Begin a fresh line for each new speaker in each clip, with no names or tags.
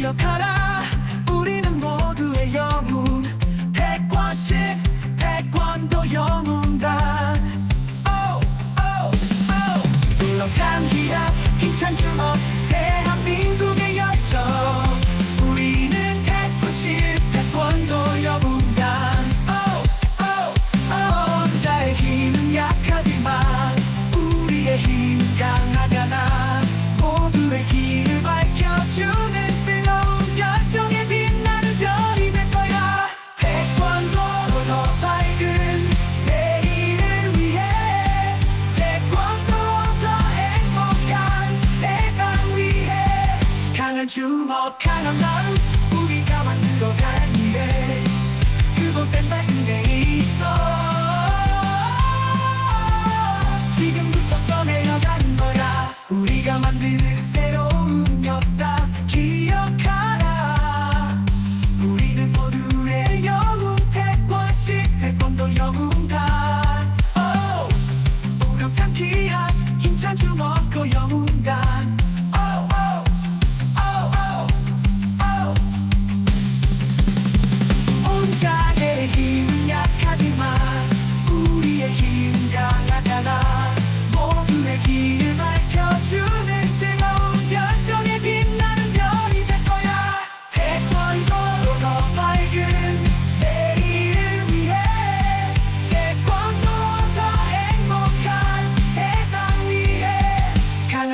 よから What kind of love.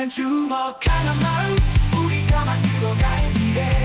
주먹 하나만 우리가 만들어갈 미래